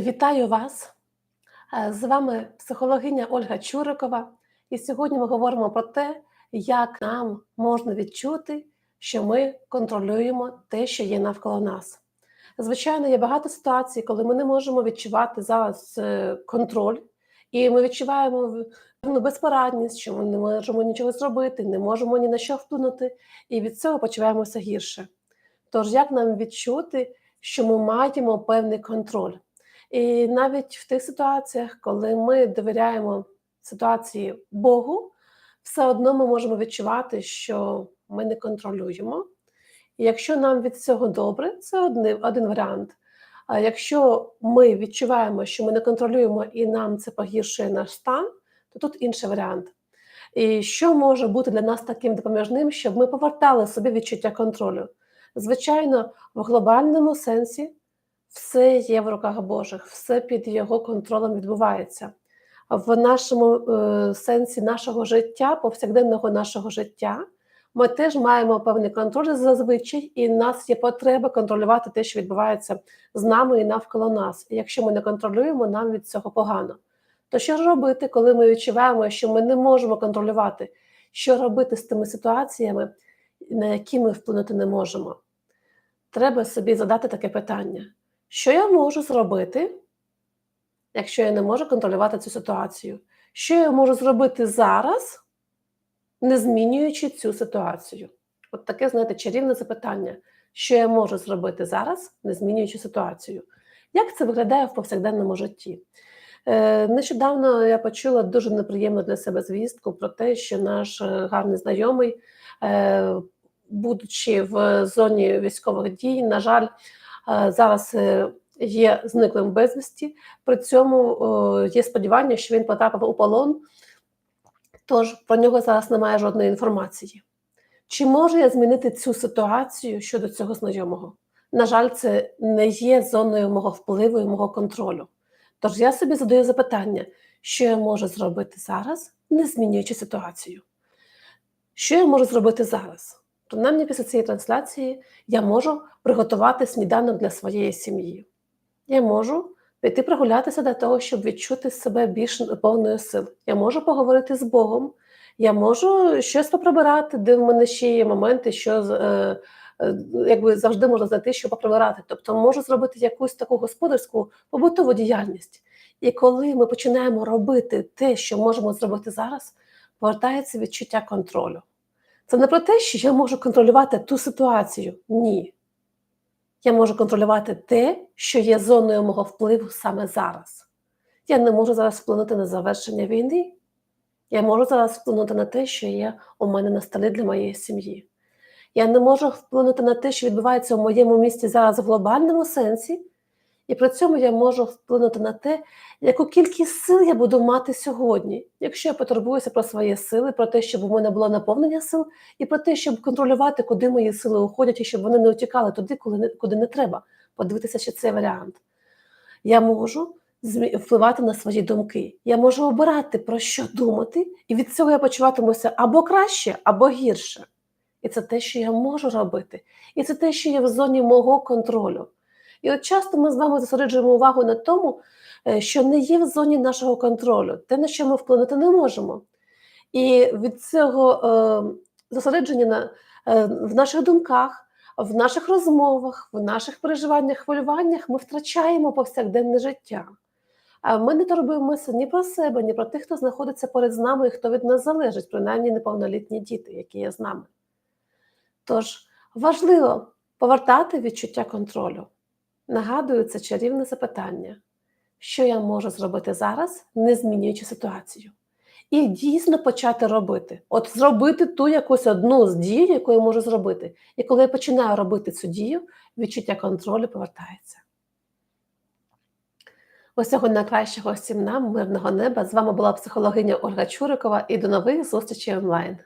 Вітаю вас! Е, З вами психологиня Ольга Чурикова, і сьогодні ми говоримо про те, як нам можна відчути, що ми контролюємо те, що є навколо нас. Звичайно, є багато ситуацій, коли ми не можемо відчувати зараз е, контроль, і ми відчуваємо певну безпорадність, що ми не можемо нічого зробити, не можемо ні на що вплинути, і від цього почуваємося гірше. Тож, як нам відчути, що ми маємо певний контроль? І навіть в тих ситуаціях, коли ми довіряємо ситуації Богу, все одно ми можемо відчувати, що ми не контролюємо. І якщо нам від цього добре, це один, один варіант. А якщо ми відчуваємо, що ми не контролюємо і нам це погіршує наш стан, то тут інший варіант. І що може бути для нас таким допоміжним, щоб ми повертали собі відчуття контролю? Звичайно, в глобальному сенсі все є в руках Божих, все під його контролем відбувається. В нашому е, сенсі нашого життя, повсякденного нашого життя, ми теж маємо певний контроль зазвичай, і в нас є потреба контролювати те, що відбувається з нами і навколо нас. І якщо ми не контролюємо, нам від цього погано. То що ж робити, коли ми відчуваємо, що ми не можемо контролювати, що робити з тими ситуаціями, на які ми вплинути не можемо? Треба собі задати таке питання: що я можу зробити, якщо я не можу контролювати цю ситуацію? Що я можу зробити зараз, не змінюючи цю ситуацію? От таке, знаєте, чарівне запитання. Що я можу зробити зараз, не змінюючи ситуацію? Як це виглядає в повсякденному житті? Е, нещодавно я почула дуже неприємну для себе звістку про те, що наш е, гарний знайомий, е, будучи в зоні військових дій, на жаль, зараз е, є зниклим безвісті. При цьому є сподівання, що він потрапив у полон, тож про нього зараз немає жодної інформації. Чи можу я змінити цю ситуацію щодо цього знайомого? На жаль, це не є зоною мого впливу і мого контролю. Тож я собі задаю запитання, що я можу зробити зараз, не змінюючи ситуацію. Що я можу зробити зараз? Принаймні після цієї трансляції я можу приготувати сніданок для своєї сім'ї. Я можу піти прогулятися для того, щоб відчути себе більш повною сил. Я можу поговорити з Богом, я можу щось поприбирати, де в мене ще є моменти, що е, е, якби завжди можна знайти, що поприбирати. Тобто можу зробити якусь таку господарську побутову діяльність. І коли ми починаємо робити те, що можемо зробити зараз, повертається відчуття контролю. Це не про те, що я можу контролювати ту ситуацію. Ні. Я можу контролювати те, що є зоною мого впливу саме зараз. Я не можу зараз вплинути на завершення війни. Я можу зараз вплинути на те, що є у мене на столі для моєї сім'ї. Я не можу вплинути на те, що відбувається у моєму місті зараз в глобальному сенсі, і при цьому я можу вплинути на те, яку кількість сил я буду мати сьогодні, якщо я потурбуюся про свої сили, про те, щоб у мене було наповнення сил, і про те, щоб контролювати, куди мої сили уходять, і щоб вони не утікали туди, куди не треба. Подивитися, чи це варіант. Я можу впливати на свої думки. Я можу обирати, про що думати, і від цього я почуватимуся або краще, або гірше. І це те, що я можу робити. І це те, що є в зоні мого контролю. І от часто ми з вами зосереджуємо увагу на тому, е, що не є в зоні нашого контролю, те, на що ми вплинути не можемо. І від цього е, зосередження на, е, в наших думках, в наших розмовах, в наших переживаннях, хвилюваннях ми втрачаємо повсякденне життя. А ми не турбуємося ні про себе, ні про тих, хто знаходиться поряд з нами і хто від нас залежить, принаймні неповнолітні діти, які є з нами. Тож важливо повертати відчуття контролю. Нагадую, це чарівне запитання, що я можу зробити зараз, не змінюючи ситуацію. І дійсно почати робити. От зробити ту якусь одну з дій, яку я можу зробити. І коли я починаю робити цю дію, відчуття контролю повертається. Усього найкращого всім нам, мирного неба. З вами була психологиня Ольга Чурикова і до нових зустрічей онлайн.